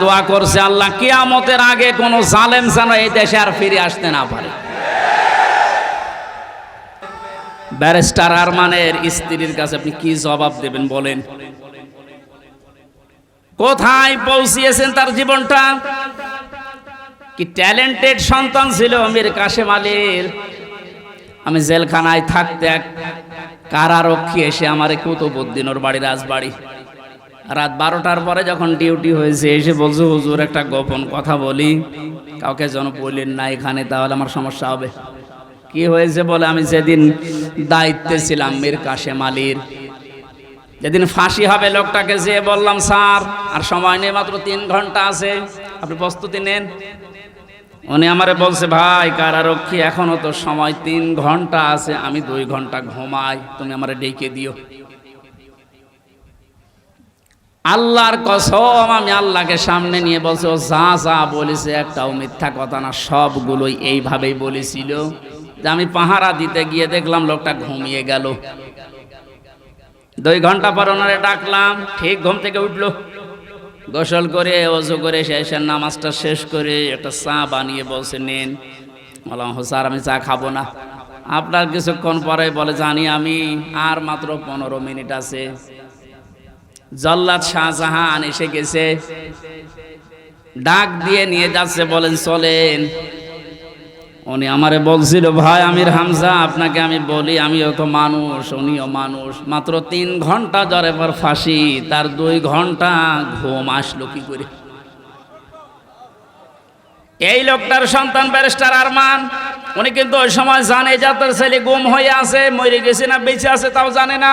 দোয়া করছে আল্লাহ, কিয়ামতের আগে কোন জালেম যেন এই দেশে আর ফিরে আসতে না পারে। ব্যারিস্টার আরমানের স্ত্রীর কাছে আপনি কি জবাব দেবেন বলেন? কোথায় পৌঁছিয়েছেন তার জীবনটা? কি ট্যালেন্টেড সন্তান ছিল মীর কাশেম আলীর? আমি জেলখানায় থাকতে এক কারারক্ষী এসে আমার কুতুবুদ্দিন বাড়ি রাজবাড়ি রাত বারোটার পরে যখন ডিউটি হয়েছে, এসে বলছো, হুজুর, একটা গোপন কথা বলি। কাউকে যেন বললেন না এখানে, তাহলে আমার সমস্যা হবে। কি হয়েছে বলে আমি যেদিন দায়িত্বে ছিলাম, মীর কাশেম আলীর, যেদিন ফাঁসি হবে লোকটাকে যেয়ে বললাম, স্যার, আর সময় নেই, মাত্র তিন ঘণ্টা আছে। আপনি প্রস্তুতি নেন। উনি আমারে বলছে, ভাই, কারারক্ষী, এখনও তো সময় তিন ঘণ্টা আছে, আমি দুই ঘণ্টা ঘুমাই, তুমি আমারে ডেকে দিও। আল্লাহর কসম, আমি আল্লাহকে সামনে নিয়ে বলছে, ও যা যা বলেছে একটাও মিথ্যা কথা না, সবগুলোই এইভাবেই বলেছিল। যে আমি পাহারা দিতে গিয়ে দেখলাম লোকটা ঘুমিয়ে গেল। দুই ঘণ্টা পর ওনারে ডাকলাম, ঠিক ঘুম থেকে উঠল। গোসল করে, অজু করে, শেষের নামাজটা শেষ করে একটা চা বানিয়ে বলছে, নেন। বললাম স্যার, আমি চা খাব না। আপনার কিছুক্ষণ পরে বলে, জানি আমি, আর মাত্র পনেরো মিনিট আছে। জল্লাদ শাহজাহান এসে গেছে। ডাক দিয়ে নিয়ে যাচ্ছে, বলেন, চলেন। উনি আমারে বলছিল, ভাই, আমির হামজা, আপনাকে আমি বলি, আমিও তো মানুষ, উনিও মানুষ। মাত্র তিন ঘণ্টা জ্বরে পর ফাঁসি, তার দুই ঘণ্টা ঘুম আসলো কি করে? এই লোকটার সন্তান ব্যারিস্টার আরমান, উনি কিন্তু ওই সময় জানে যে তার ছেলে গুম হয়ে আছে, মরে গেছে না বেঁচে আছে তাও জানে না।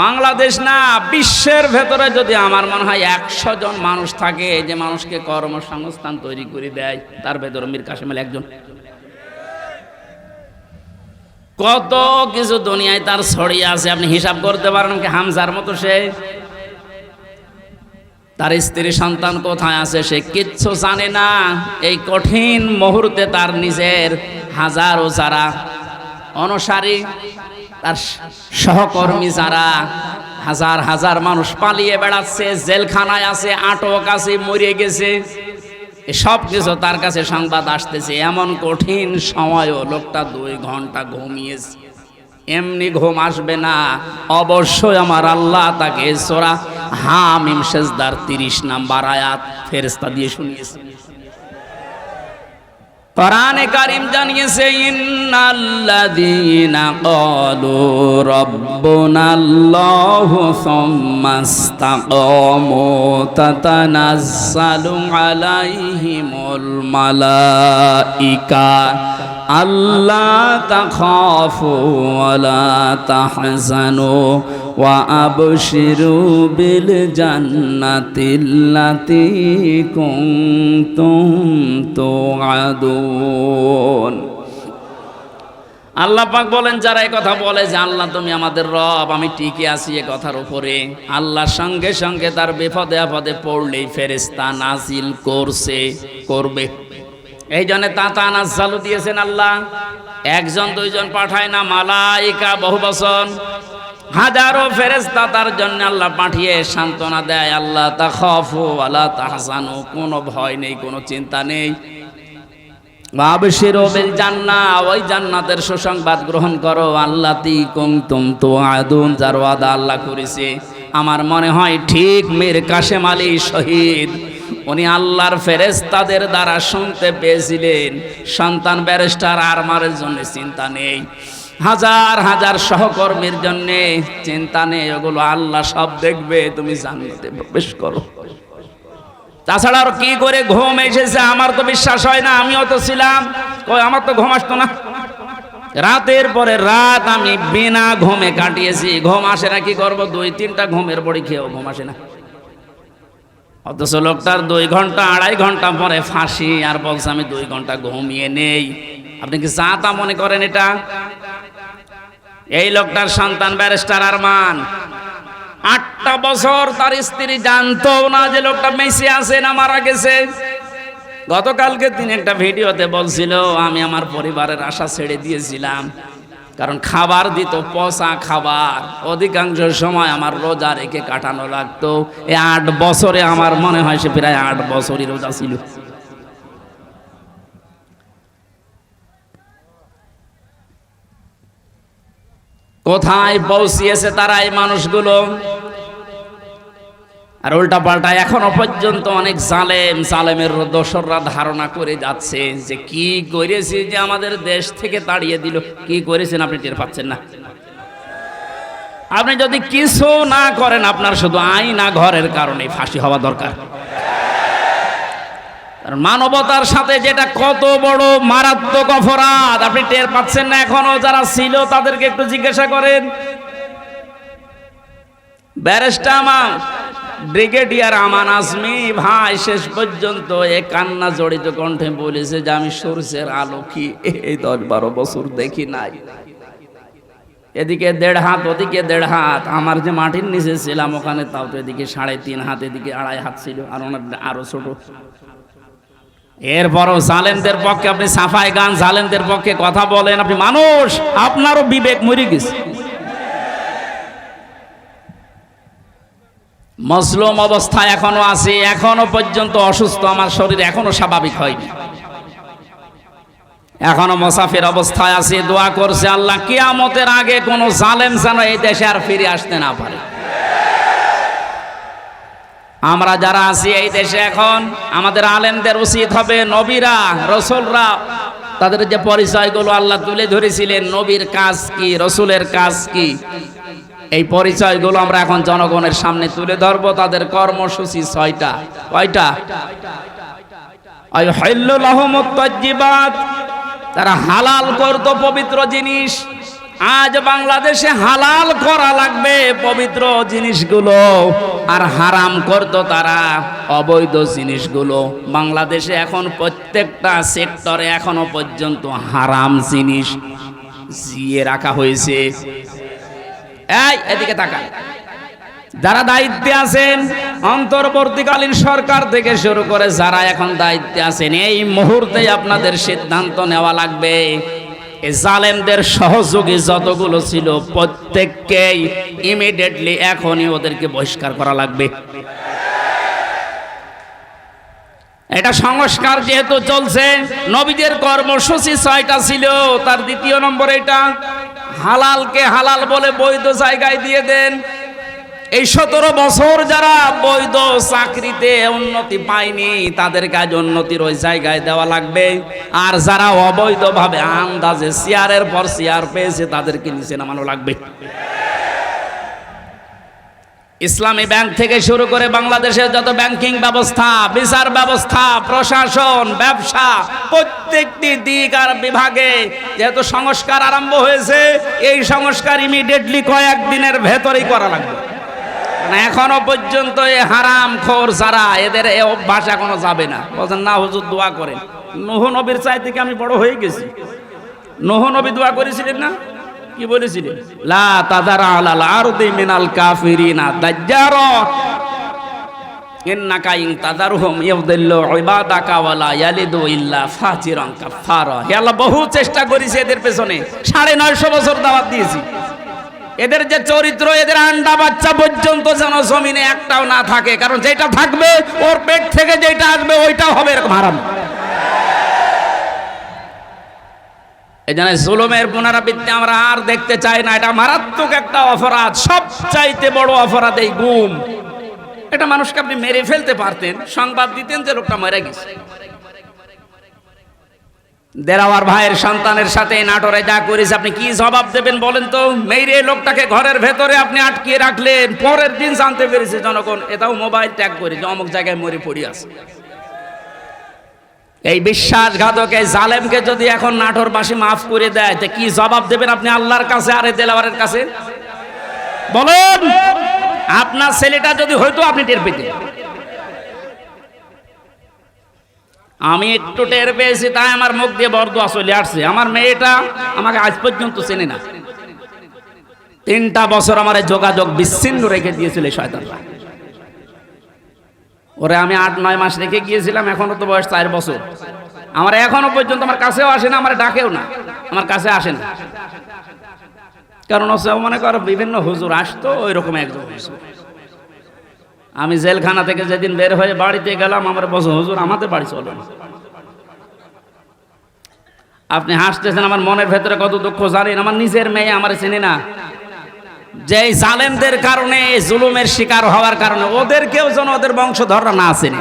বাংলাদেশ না, বিশ্বের ভেতরে যদি আমার মনে হয় একশো জন মানুষ থাকে যে মানুষকে কর্মসংস্থান তৈরি করে দেয়, তার ভেতরে মীর কাশেম একজন। কত কিছু দুনিয়ায় তার ছড়িয়ে আছে, আপনি হিসাব করতে পারেন কি হামজার মতো সে? তার স্ত্রী সন্তান কোথায় আছে সে কিচ্ছু জানে না। এই কঠিন মুহূর্তে তার নিজের হাজারো যারা অনুসারী তার সহকর্মী যারা হাজার হাজার মানুষ পালিয়ে বেড়াচ্ছে, জেলখানায় আছে, আটক আছে, মরে গেছে সব কিছু তার কাছে সংবাদ আসতেছে। এমন কঠিন সময়ও লোকটা দুই ঘণ্টা ঘুমিয়েছে। এমনি ঘুম আসবে না। অবশ্যই আমার আল্লাহ তাকে সোরা হামিম সেজদার তিরিশ নাম্বার আয়াত ফেরেস্তা দিয়ে শুনিয়েছে। কোরআনে কারিম জানিয়েছে ইন্নাল্লাযীনা ক্বালু রাব্বুনাল্লাহু সুম্মা তাতানাজ্জালু আলাইহিমুল মালাইকা। আল্লা তাখাফু ওয়ালা তাহজানু ওয়া আবশিরু বিল জান্নাতিল্লাতী কুনতুম তুআদুন। আল্লাহ পাক বলেন, যারা এই কথা বলে যে আল্লাহ তুমি আমাদের রব, আমি টিকে আছি এ কথার উপরে আল্লাহর সঙ্গে সঙ্গে তার বিপদে আপদে পড়লেই ফেরেস্তা নাজিল করছে, করবে এই জন্য তাতা নাজালু দিয়েছেন আল্লাহ। একজন, দুইজন পাঠায় না, মালাইকা বহু হাজারো ফেরেস্তা তার জন্য আল্লাহ পাঠিয়ে সান্ত্বনা দেয়, আল্লাহ তা খফু, আল্লাহ তাহসানু কোনো ভয় নেই, কোনো চিন্তা নেই। জান্না ওই জান্নাতের গ্রহণ করো। আল্লাহ তি কুমতুম তো আল্লাহ করেছে। আমার মনে হয় ঠিক মীর কাশেম আলী শহীদ। উনি আল্লাহর ফেরেস্তাদের দ্বারা শুনতে পেয়েছিলেন। সন্তান ব্যারিস্টার আরমারের জন্য চিন্তা নেই। হাজার হাজার সহকর্মীর জন্য চিন্তা নেই। ওগুলো আল্লাহ সব দেখবে, তুমি জান্নাতে প্রবেশ করো। তাছাড়া আর কি করে ঘুম এসেছে আমার তো বিশ্বাস হয় না, আমিও তো ছিলাম। আমার তো ঘুম আসতো না। রাতের পরে রাত আমি বিনা ঘুমে কাটিয়েছি। ঘুম আসে না, কি করব? দুই, তিনটা ঘুমের বড়ি খেয়েও ঘুম আসে না। অথচ লোকটার দুই ঘণ্টা, আড়াই ঘণ্টা পরে ফাঁসি আর বলছে, আমি দুই ঘণ্টা ঘুমিয়ে নেই। আপনি কি চা তা মনে করেন এটা? এই লোকটার সন্তান ব্যারিস্টার আরমান। আটটা বছর তার স্ত্রী জানতো না যে লোকটা মেসে আছে না মারা গেছে। গতকালকে তিনি একটা ভিডিওতে বলছিল, আমি আমার পরিবারের আশা ছেড়ে দিয়েছিলাম। কারণ খাবার দিত, পচা খাবার। অধিকাংশ সময় আমার রোজা রেখে কাটানো লাগতো। এই আট বছরে আমার মনে হয় সে প্রায় আট বছরই রোজা ছিল। কোথায় পৌঁছিয়েছে তারা এই মানুষগুলো? আর উল্টা পাল্টা এখনও পর্যন্ত অনেক জালেম, জালেমের দোসররা ধারণা করে যাচ্ছে যে কি করেছে যে আমাদের দেশ থেকে তাড়িয়ে দিল। কি করেছেন আপনি টের পাচ্ছেন না। আপনি যদি কিছু না করেন, আপনার শুধু আইনা ঘরের কারণে ফাঁসি হওয়া দরকার। মানবতার সাথে যেটা কত বড় মারাত্মক অপরাধ, আপনি টের পাচ্ছেন না এখনও যারা ছিল তাদেরকে একটু জিজ্ঞাসা করেন। ব্যারেস্টা আমার ব্রিগেডিয়ার আমান আজমি, ভাই, শেষ পর্যন্ত এ কান্না জড়িত কণ্ঠে বলেছে যে, আমি সূর্যের আলো কি এই দশ বারো বছর দেখি নাই। এদিকে দেড় হাত, ওদিকে দেড় হাত। আমার যে মাটির নিচে ছিলাম, ওখানে তাও তো এদিকে সাড়ে তিন হাত, এদিকে আড়াই হাত ছিল, আর ওনার আরও ছোট। এরপরও জালেমদের পক্ষে আপনি সাফাই গান, জালেমদের পক্ষে কথা বলেন, আপনি মানুষ, আপনারও বিবেক মরে গেছে। মজলুম অবস্থায় এখনও আছে, এখনও পর্যন্ত অসুস্থ, আমার শরীর এখনও স্বাভাবিক হয়নি। এখনও মোসাফির অবস্থায় আছে, দোয়া করছে আল্লাহ, কিয়ামতের আগে কোনো জালেম যেন এই দেশে আর ফিরে আসতে না পারে। আমরা যারা আছি এই দেশে এখন, আমাদের আলেমদের উচিত হবে নবীরা, রসুলরা, তাদের যে পরিচয়গুলো আল্লাহ তুলে ধরেছিলেন, নবীর কাজ কি, রসুলের কাজ কি এই পরিচয়গুলো আমরা এখন জনগণের সামনে তুলে ধরবো। তাদের কর্মসূচি ছয়টা। কয়টা? তারা হালাল করতো পবিত্র জিনিস। আজ বাংলাদেশে হালাল করা লাগবে পবিত্র জিনিসগুলো। আর হারাম করতো তারা অবৈধ জিনিসগুলো। বাংলাদেশে এখন প্রত্যেকটা সেক্টরে এখনও পর্যন্ত হারাম জিনিস জিয়ে রাখা হয়েছে। এই, এদিকে তাকান। যারা দায়িত্বে আছেন, অন্তর্বর্তীকালীন সরকার থেকে শুরু করে যারা এখন দায়িত্বে আছেন, এই মুহূর্তে আপনাদের সিদ্ধান্ত নেওয়া লাগবে। জালেমদের সহযোগী যতগুলো ছিল, প্রত্যেককেই ইমিডিয়েটলি এখনই ওদেরকে বহিষ্কার করা লাগবে। এটা সংস্কার যেহেতু চলছে, নবীদের কর্মসূচি ছয়টা ছিল, তার দ্বিতীয় নম্বর এটা হালালকে হালাল বলে বৈধ জায়গায় দিয়ে দেন। এই সতেরো বছর যারা বৈধ চাকরিতে উন্নতি পায়নি তাদের কাজ উন্নতির ওই জায়গায় দেওয়া লাগবে। আর যারা অবৈধভাবে আন্দাজে চেয়ারের পর চেয়ার পেয়েছে, তাদেরকে নিচে নামানো লাগবে। ইসলামী ব্যাংক থেকে শুরু করে বাংলাদেশের যত ব্যাংকিং ব্যবস্থা, বিচার ব্যবস্থা, প্রশাসন, ব্যবসা, প্রত্যেকটি দিক আর বিভাগে যেহেতু সংস্কার আরম্ভ হয়েছে, এই সংস্কার ইমিডিয়েটলি কয়েকদিনের ভেতরেই করা লাগবে। মানে এখনও পর্যন্ত এ হারাম খোর যারা, এদের এ অভ্যাস এখনও যাবে না। বলছেন, না, হুজুর, দোয়া করেন। নহু নবীর চাই থেকে আমি বড় হয়ে গেছি। নহু নবী দোয়া করেছিলেন না? কি বলেছিলেন লা তাদারা আলাল আরদি মিনাল কাফিরিনা দাজ্জার। ইন্নাকা ইন তাদারহুম ইউদিল্লু ইবাদাকা ওয়ালা ইয়ালিদু ইল্লা ফাজিরান কাফারা হে আল্লাহ, বহু চেষ্টা করেছি এদের পেছনে। সাড়ে নয়শো বছর দাওয়াত দিয়েছি। এদের যে চরিত্র, এদের আন্ডা বাচ্চা পর্যন্ত যেন জমিনে একটাও না থাকে, কারণ যেটা থাকবে ওর পেট থেকে যেটা আসবে ওইটা হবে এরকম হারাম। এই জন্য জুলুমের পুনরাবৃত্তি আমরা আর দেখতে চাই না। এটা মারাত্মক একটা অপরাধ, সবচাইতে বড় অপরাধ এই গুম। এটা মানুষকে আপনি মেরে ফেলতে পারতেন, সংবাদ দিতেন যে লোকটা মরে গেছে। দেরাওয়ার ভাইয়ের সন্তানের সাথে নাটোরে যা করেছে, আপনি কি জবাব দেবেন বলেন তো? মেরে লোকটাকে ঘরের ভেতরে আপনি আটকিয়ে রাখলেন, পরের দিন জানতে পেরেছে জনগণ, এটাও মোবাইল ট্যাগ করে যে অমুক জায়গায় মরে পড়ি আছে। এই বিশ্বাসঘাতক, জালেমকে যদি এখন নাটোরবাসী মাফ করে দেয়, তো কি জবাব দেবেন আপনি আল্লাহর কাছে আর দেলাওয়ারের কাছে? বলুন, আপনার ছেলেটা যদি হয়তো আপনি টের পেতেন। আমি একটু টের পেয়েছি, তাই আমার মুখ দিয়ে বরদোয়া চলে আসছে। আমার মেয়েটা আমাকে আজ পর্যন্ত চেনে না। তিনটা বছর আমার যোগাযোগ বিচ্ছিন্ন রেখে দিয়েছিল শয়তানরা। ওরে আমি আট, নয় মাস রেখে গিয়েছিলাম, এখনও তো বয়স চার বছর। আমার এখনও পর্যন্ত আমার কাছেও আসে না, আমার ডাকেও না, আমার কাছে আসে না। কারণ হচ্ছে মনে করো বিভিন্ন হুজুর আসতো ওই রকম একজন হুজুর। আমি জেলখানা থেকে যেদিন বের হয়ে বাড়িতে গেলাম, আমার বস হুজুর আমাদের বাড়ি চলেন আপনি হাসতেছেন, আমার মনের ভেতরে কত দুঃখ জানেন, আমার নিজের মেয়ে আমার চেনে না। যে এই জালেমদের কারণে এই জুলুমের শিকার হওয়ার কারণে ওদেরকেও যেন ওদের বংশধররা না আসেনি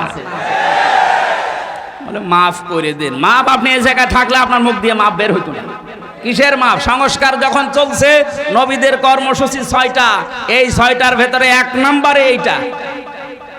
বলে, মাফ করে দিন। মাপ, আপনি এই জায়গায় থাকলে আপনার মুখ দিয়ে মাপ বের হইতো না। কিসের মাপ? সংস্কার যখন চলছে, নবীদের কর্মসূচি ছয়টা। এই ছয়টার ভেতরে এক নম্বরে এইটা।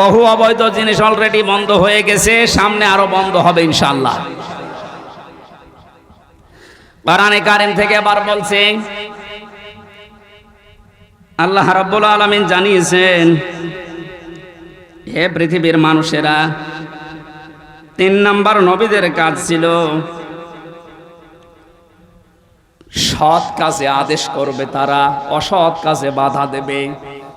বহু অবৈধ জিনিস অলরেডি বন্ধ হয়ে গেছে, সামনে আরও বন্ধ হবে ইনশাল্লাহ কোরআনে কারিম থেকে আবার বলছে, আল্লাহ রাব্বুল আলামিন জানিয়েছেন, হে পৃথিবীর মানুষেরা, তিন নাম্বার নবীদের কাজ ছিল সৎ কাজে আদেশ করবে তারা, অসৎ কাজে বাধা দেবে।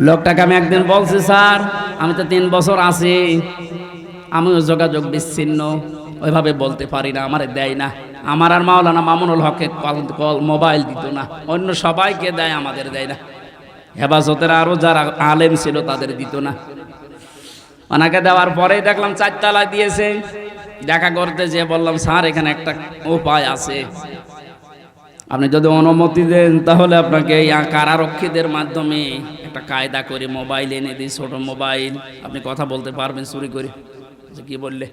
লোকটাকে আমি একদিন বলছি, স্যার, আমি তো তিন বছর আছি। আমিও যোগাযোগ বিচ্ছিন্ন। ওইভাবে বলতে পারি না, আমারে দেয় না। আমার আর মাওলানা মামুনুল হকের কল মোবাইল দিত না। অন্য সবাইকে দেয়, আমাদের দেয় না। হেফাজতের আরও যারা আলেম ছিল, তাদের দিত না। ওনাকে দেওয়ার পরেই দেখলাম চারতলায় দিয়েছে। দেখা করতে যে বললাম, স্যার, এখানে একটা উপায় আছে। আপনি যদি অনুমতি দেন, তাহলে আপনাকে এই কারারক্ষীদের মাধ্যমে একটা কায়দা করে মোবাইল এনে দিই ছোট মোবাইল। আপনি কথা বলতে পারবেন, চুরি করে। যে কি বললে?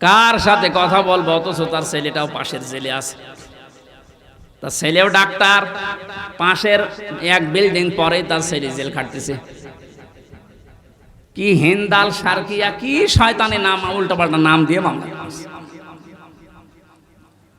কার সাথে কথা বলব? অথচ তার ছেলেটাও পাশের জেলে আছে। তার ছেলেও ডাক্তার। পাশের এক বিল্ডিং পরেই তার ছেলে জেল খাটতেছে। কি হিন্দাল সার্কিয়া, কি শয়তানি নাম উল্টো পাল্টা নাম দিয়ে মামলা।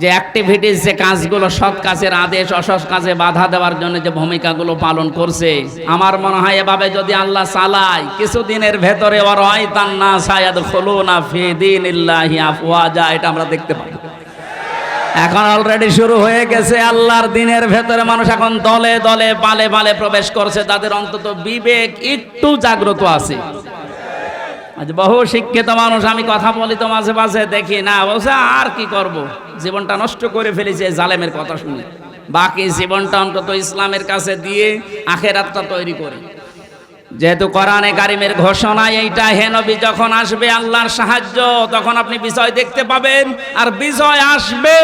যে অ্যাক্টিভিটিস যে কাজগুলো সৎ কাজের আদেশ, অসৎ কাজে বাধা দেওয়ার জন্য যে ভূমিকাগুলো পালন করছে, আমার মনে হয় এভাবে যদি আল্লাহ চালায়, কিছুদিনের ভেতরে এটা আমরা দেখতে পাই এখন অলরেডি শুরু হয়ে গেছে আল্লাহর দিনের ভেতরে মানুষ এখন দলে দলে পালে পালে প্রবেশ করছে, তাদের অন্তত বিবেক একটু জাগ্রত আছে। বহু শিক্ষিত মানুষ, আমি কথা বলি তো মাঝে মাঝে দেখি, না, বলছে, আর কি করব? জীবনটা নষ্ট করে ফেলেছে জালেমের কথা শুনে। বাকি জীবনটা অন্তত ইসলামের কাছে দিয়ে আখেরাতটা তৈরি করি। যেহেতু কোরআনে কারিমের ঘোষণা এইটা, হে নবী, যখন আসবে আল্লাহর সাহায্য, তখন আপনি বিজয় দেখতে পাবেন, আর বিজয় আসবে,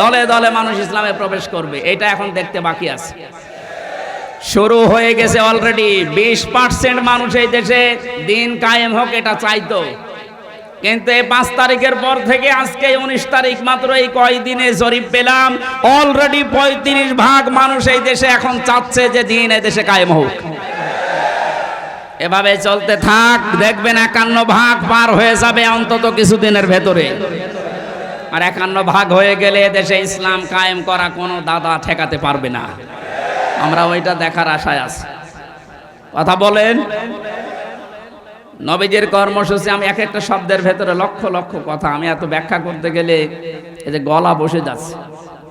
দলে দলে মানুষ ইসলামে প্রবেশ করবে। এটা এখন দেখতে বাকি আছে। শুরু হয়ে গেছে অলরেডি বিশ পার্সেন্ট মানুষ এই দেশে দিন কায়েম হোক, এটা চাইতো। কিন্তু এই পাঁচ তারিখের পর থেকে আজকে উনিশ তারিখ মাত্র এই কয়দিনে জরিপ পেলাম। অলরেডি পঁয়ত্রিশ ভাগ মানুষ এই দেশে এখন চাচ্ছে যে দিন এই দেশে কায়েম হোক। এভাবে চলতে থাক, দেখবেন একান্ন ভাগ পার হয়ে যাবে অন্তত কিছুদিনের ভেতরে। আর একান্ন ভাগ হয়ে গেলে দেশে ইসলাম কায়েম করা কোনো দাদা ঠেকাতে পারবে না। আমরা ওইটা দেখার আশায় আছি। কথা বলেন। নবীজির কর্মসূচি, আমি এক একটা শব্দের ভেতরে লক্ষ লক্ষ কথা। আমি এত ব্যাখ্যা করতে গেলে এই যে গলা বসে যাচ্ছে।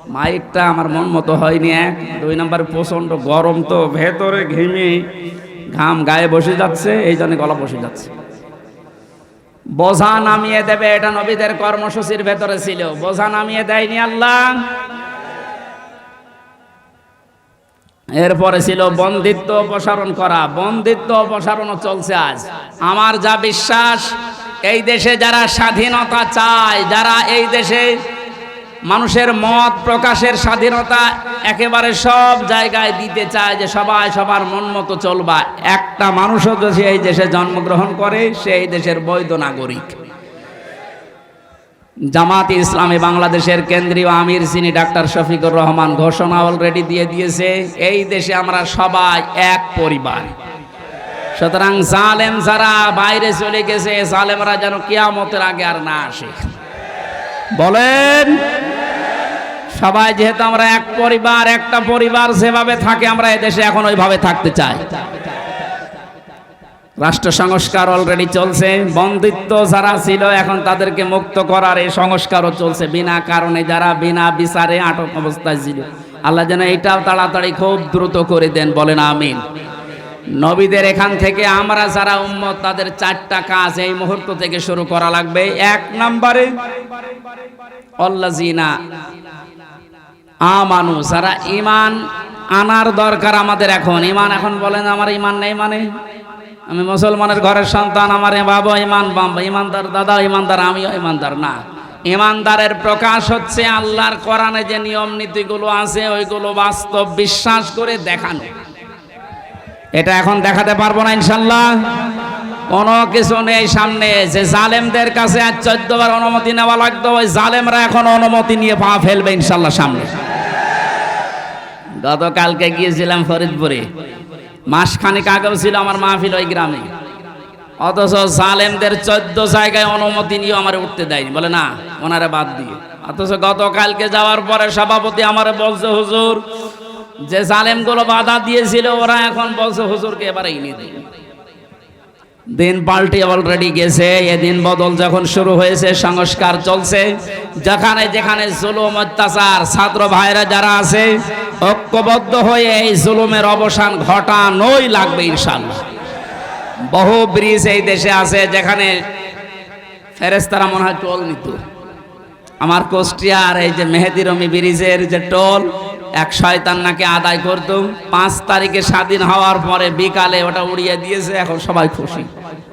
মাইকটা আমার মন মতো হয়নি, এক, দুই নম্বর প্রচণ্ড গরম তো, ভেতরে ঘেমে ঘাম গায়ে বসে যাচ্ছে, এই জন্য গলা বসে যাচ্ছে। বোঝা নামিয়ে দেবে, এটা নবীদের কর্মসূচির ভেতরে ছিল। বোঝা নামিয়ে দেয়নি আল্লাহ। এরপরে ছিল বন্দিত্ব অপসারণ করা। বন্দিত্ব অপসারণও চলছে আজ। আমার যা বিশ্বাস, এই দেশে যারা স্বাধীনতা চায়, যারা এই দেশে মানুষের মত প্রকাশের স্বাধীনতা একেবারে সব জায়গায় দিতে চায় যে সবাই সবার মন মতো চলবা। একটা মানুষও যদি এই দেশে জন্মগ্রহণ করে, সে এই দেশের বৈধ নাগরিক। জামাত ইসলামী বাংলাদেশের কেন্দ্রীয় আমির সিনি ডাক্তার শফিকুর রহমান ঘোষণা অলরেডি দিয়ে দিয়েছে, এই দেশে আমরা সবাই এক পরিবার। সুতরাং জালেম যারা বাইরে চলে গেছে, জালেমরা যেন কিয়ামতের আগে আর না আসে। বলেন, সবাই যেহেতু আমরা এক পরিবার, একটা পরিবার যেভাবে থাকে, আমরা এদেশে এখন ওইভাবে থাকতে চাই। রাষ্ট্র সংস্কার অলরেডি চলছে, বন্দিত্ব যারা ছিল এখন তাদেরকে মুক্ত করার এই সংস্কারও চলছে। বিনা কারণে যারা বিনা বিচারে আটক অবস্থায় ছিল। আল্লাহ যেন এটাও তাড়াতাড়ি খুব দ্রুত করে দেন, বলেন আমিন। নবীদের এখান থেকে আমরা যারা উম্মত, তাদের চারটা কাজ এই মুহূর্ত থেকে শুরু করা লাগবে। এক নম্বরে অল্লাজিনা আমানু, যারা ইমান আনার দরকার আমাদের এখন। ইমান এখন বলেন, আমার ইমান নেই মানে? আমি মুসলমানের ঘরের সন্তান, আমার এ বাবা ইমান বাবা ইমানদার দাদা, ইমানদার আমিও ইমানদার না। ইমানদারের প্রকাশ হচ্ছে আল্লাহর কোরআনে যে নিয়ম নীতিগুলো আছে, ওইগুলো বাস্তব বিশ্বাস করে দেখানো। এটা এখন দেখাতে পারব না, ইনশাল্লাহ। কোনো কিছু নেই সামনে। যে জালেমদের কাছে আজ চোদ্দবার অনুমতি নেওয়া লাগতো ওই জালেমরা এখন অনুমতি নিয়ে পা ফেলবে, ইনশাল্লাহ সামনে। গতকালকে গিয়েছিলাম ফরিদপুরে। মাসখানেক আগেও ছিল আমার মাহফিল ওই গ্রামে। অথচ সালেমদের চোদ্দ জায়গায় অনুমতি নিয়ে আমার উঠতে দেয়নি, বলে না, ওনারা বাদ দিয়ে। অথচ গতকালকে যাওয়ার পরে সভাপতি আমার বলছে, হুজুর, যে সালেমগুলো বাধা দিয়েছিল, ওরা এখন বলছে, হুজুরকে এবারে এনে দিন দিন পাল্টে অলরেডি গেছে এদিন বদল যখন শুরু হয়েছে, সংস্কার চলছে। যেখানে যেখানে জুলুম, অত্যাচার, ছাত্র ভাইরা যারা আছে, ঐক্যবদ্ধ হয়ে এই জুলুমের অবসান ঘটানোই লাগবে ইনশাল্লাহ বহু ব্রিজ এই দেশে আছে, যেখানে ফেরেস্তারা মনে হয় টোল নিত। আমার কোষ্টিয়ার এই যে মেহেদি রমি ব্রিজের যে টোল এক শয়তান নাকি আদায় করতো। পাঁচ তারিখে স্বাধীন হওয়ার পরে বিকালে ওটা উড়িয়ে দিয়েছে, এখন সবাই খুশি।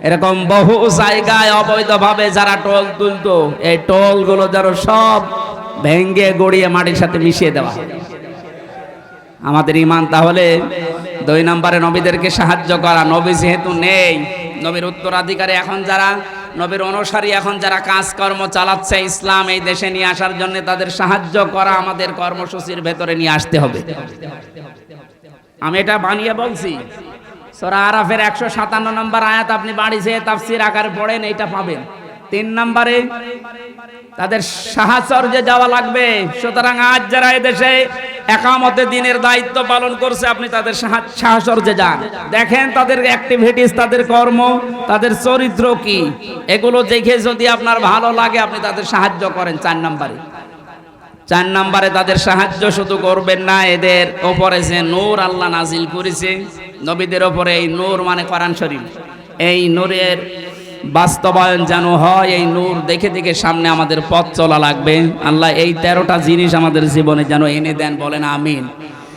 এরকম বহু জায়গায় অবৈধভাবে যারা টোল তুলতো, এই টোলগুলো যেন সব ভেঙ্গে গড়িয়ে মাটির সাথে মিশিয়ে দেওয়া আমাদের ইমান তাহলে দুই নম্বরে নবীদেরকে সাহায্য করা। নবী যেহেতু নেই, নবীর উত্তরাধিকারী এখন যারা নবীর অনুসারী এখন যারা কাজকর্ম চালাচ্ছে ইসলাম এই দেশে নিয়ে আসার জন্য তাদের সাহায্য করা আমাদের কর্মসূচির ভেতরে নিয়ে আসতে হবে। আমি এটা বানিয়ে বলছি। সোরা আরাফের একশো সাতান্ন নম্বর আয়াত আপনি বাড়ি যেয়ে তাফসির আকারে পড়েন, এইটা পাবেন। তিন নম্বরে, তাদের সাহাচর্যে যাওয়া লাগবে। সুতরাং আজ যারা এদেশে একামতে দিনের দায়িত্ব পালন করছে, আপনি তাদের সাহা- সাহচর্যে যান। দেখেন তাদের অ্যাক্টিভিটিস তাদের কর্ম, তাদের চরিত্র কি? এগুলো দেখে যদি আপনার ভালো লাগে, আপনি তাদের সাহায্য করেন চার নম্বরে। চার নম্বরে তাদের সাহায্য শুধু করবেন না, এদের ওপরে যে নূর আল্লাহ নাজিল করেছে, নবীদের ওপরে এই নূর মানে কোরআন শরীফ। এই নূরের বাস্তবায়ন যেন হয়, এই নূর দেখে দেখে সামনে আমাদের পথ চলা লাগবে। আল্লাহ এই তেরোটা জিনিস আমাদের জীবনে যেন এনে দেন, বলেন আমিন।